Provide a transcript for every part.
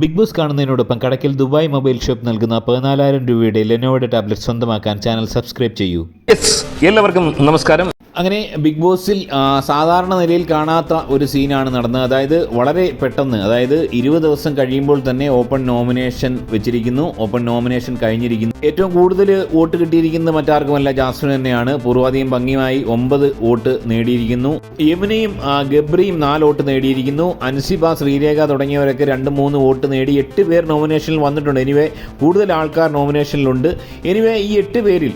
Big Boss കാണുന്നതിനോടൊപ്പം കടക്കിൽ Dubai mobile shop നൽകുന്ന പതിനാലായിരം രൂപയുടെ ലെനോയുടെ ടാബ്ലറ്റ് സ്വന്തമാക്കാൻ ചാനൽ സബ്സ്ക്രൈബ് ചെയ്യൂ. എല്ലാവർക്കും നമസ്കാരം. അങ്ങനെ ബിഗ് ബോസിൽ സാധാരണ നിലയിൽ കാണാത്ത ഒരു സീനാണ് നടന്നത്. അതായത് വളരെ പെട്ടെന്ന് അതായത് ഇരുപത് ദിവസം കഴിയുമ്പോൾ തന്നെ ഓപ്പൺ നോമിനേഷൻ വെച്ചിരിക്കുന്നു. ഓപ്പൺ നോമിനേഷൻ കഴിഞ്ഞിരിക്കുന്നു. ഏറ്റവും കൂടുതൽ വോട്ട് കിട്ടിയിരിക്കുന്നത് മറ്റാർക്കുമല്ല ജാസ്മിൻ തന്നെയാണ്. പൂർവാധികം ഭംഗിയായി ഒമ്പത് വോട്ട് നേടിയിരിക്കുന്നു. യമുനയും ഗബ്രിയും നാല് വോട്ട് നേടിയിരിക്കുന്നു. അൻസിബ ശ്രീരേഖ തുടങ്ങിയവരൊക്കെ രണ്ട് മൂന്ന് വോട്ട് നേടി എട്ട് പേർ നോമിനേഷനിൽ വന്നിട്ടുണ്ട്. എനിവേ കൂടുതൽ ആൾക്കാർ നോമിനേഷനിലുണ്ട്. എനിവേ ഈ എട്ട് പേരിൽ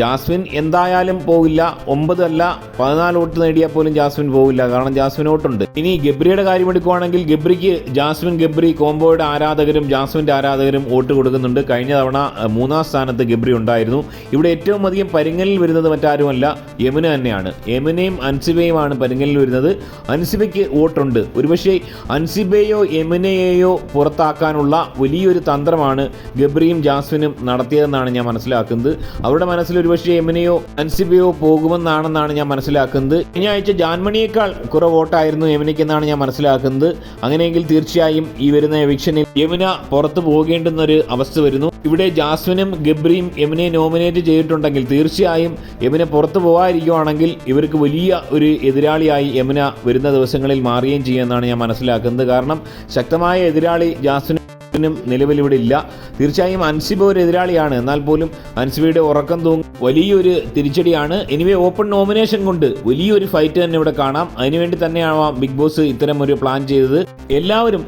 ജാസ്മിൻ എന്തായാലും പോകില്ല ഒമ്പതല്ല പതിനാല് വോട്ട് നേടിയാൽ പോലും ജാസ്മിൻ പോകില്ല കാരണം ജാസ്മിൻ വോട്ടുണ്ട്. ഇനി ഗബ്രിയുടെ കാര്യം എടുക്കുവാണെങ്കിൽ ഗബ്രിക്ക് ജാസ്മിൻ ഗബ്രി കോംബോയുടെ ആരാധകരും ജാസ്മിന്റെ ആരാധകരും വോട്ട് കൊടുക്കുന്നുണ്ട്. കഴിഞ്ഞ തവണ മൂന്നാം സ്ഥാനത്ത് ഗബ്രി ഉണ്ടായിരുന്നു. ഇവിടെ ഏറ്റവും അധികം പരിങ്ങലിൽ വരുന്നത് മറ്റാരുമല്ല യമുന തന്നെയാണ്. യമുനയും അൻസിബയുമാണ് പരിങ്ങലിൽ വരുന്നത്. അൻസിബയ്ക്ക് വോട്ടുണ്ട്. ഒരുപക്ഷെ അൻസിബയോ യമുനയെയോ പുറത്താക്കാനുള്ള വലിയൊരു തന്ത്രമാണ് ഗബ്രിയും ജാസ്മിനും നടത്തിയതെന്നാണ് ഞാൻ മനസ്സിലാക്കുന്നത്. അവരുടെ മനസ്സിൽ ഒരുപക്ഷെ എമിനെയോ അൻസിബയോ പോകുമെന്നാണെന്നാണ് ഞാൻ മനസ്സിലാക്കുന്നത്. കഴിഞ്ഞ ആഴ്ച ജാൻമണിയേക്കാൾ കുറെ വോട്ടായിരുന്നു യമുനയ്ക്കെന്നാണ് ഞാൻ മനസ്സിലാക്കുന്നത്. അങ്ങനെയെങ്കിൽ തീർച്ചയായും ഈ വരുന്ന എവിക്ഷനിൽ യമുന പുറത്തു പോകേണ്ടുന്നൊരു അവസ്ഥ വരുന്നു. ഇവിടെ ജാസ്മിനും ഗബ്രിയും യമുനയെ നോമിനേറ്റ് ചെയ്തിട്ടുണ്ടെങ്കിൽ തീർച്ചയായും യമുന പുറത്തു പോകാതിരിക്കുവാണെങ്കിൽ ഇവർക്ക് വലിയ ഒരു എതിരാളിയായി യമുന വരുന്ന ദിവസങ്ങളിൽ മാറുകയും ചെയ്യുമെന്നാണ് ഞാൻ മനസ്സിലാക്കുന്നത്. കാരണം ശക്തമായ എതിരാളി ജാസ്മിനും ും നിലവിൽ ഇവിടെ ഇല്ല തീർച്ചയായും അൻസിബ ഒരു എതിരാളിയാണ്. എന്നാൽ പോലും അൻസിബയുടെ ഉറക്കം തൂങ്ങും വലിയൊരു തിരിച്ചടിയാണ്. എനിവേ ഓപ്പൺ നോമിനേഷൻ കൊണ്ട് വലിയൊരു ഫൈറ്റ് തന്നെ ഇവിടെ കാണാം. അതിനുവേണ്ടി തന്നെയാണ് ബിഗ് ബോസ് ഇത്തരം ഒരു പ്ലാൻ ചെയ്തത്. എല്ലാവരും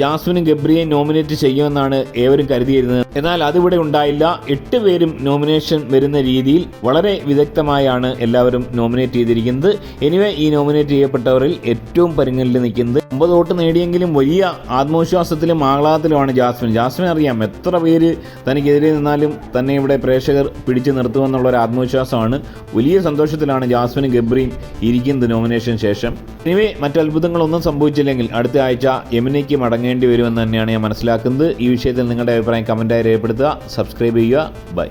ജാസ്മിനും ഗബ്രിയെയും നോമിനേറ്റ് ചെയ്യുമെന്നാണ് ഏവരും കരുതിയിരുന്നത്. എന്നാൽ അതിവിടെ ഉണ്ടായില്ല. എട്ട് പേരും നോമിനേഷൻ വരുന്ന രീതിയിൽ വളരെ വിദഗ്ധമായാണ് എല്ലാവരും നോമിനേറ്റ് ചെയ്തിരിക്കുന്നത്. എനിവേ ഈ നോമിനേറ്റ് ചെയ്യപ്പെട്ടവരിൽ ഏറ്റവും പരിങ്ങലിൽ നിൽക്കുന്നത്. ഒമ്പത് വോട്ട് നേടിയെങ്കിലും വലിയ ആത്മവിശ്വാസത്തിലും ആഹ്ലാദത്തിലുമാണ് ജാസ്മിൻ. ജാസ്മിൻ അറിയാം. എത്ര പേര് തനിക്കെതിരെ നിന്നാലും തന്നെ ഇവിടെ പ്രേക്ഷകർ പിടിച്ചു നിർത്തുമെന്നുള്ള ഒരു ആത്മവിശ്വാസമാണ്. വലിയ സന്തോഷത്തിലാണ് ജാസ്മിനും ഗബ്രിയും ഇരിക്കുന്നത് നോമിനേഷൻ ശേഷം. എനിവേ മറ്റത്ഭുതങ്ങളൊന്നും സംഭവിച്ചില്ലെങ്കിൽ അടുത്ത ആഴ്ച യമുനയ്ക്ക് മടങ്ങേണ്ടി വരുമെന്ന് തന്നെയാണ് ഞാൻ മനസ്സിലാക്കുന്നത്. ഈ വിഷയത്തിൽ നിങ്ങളുടെ അഭിപ്രായം കമന്റായി രേഖപ്പെടുത്തുക. സബ്സ്ക്രൈബ് ചെയ്യുക. ബൈ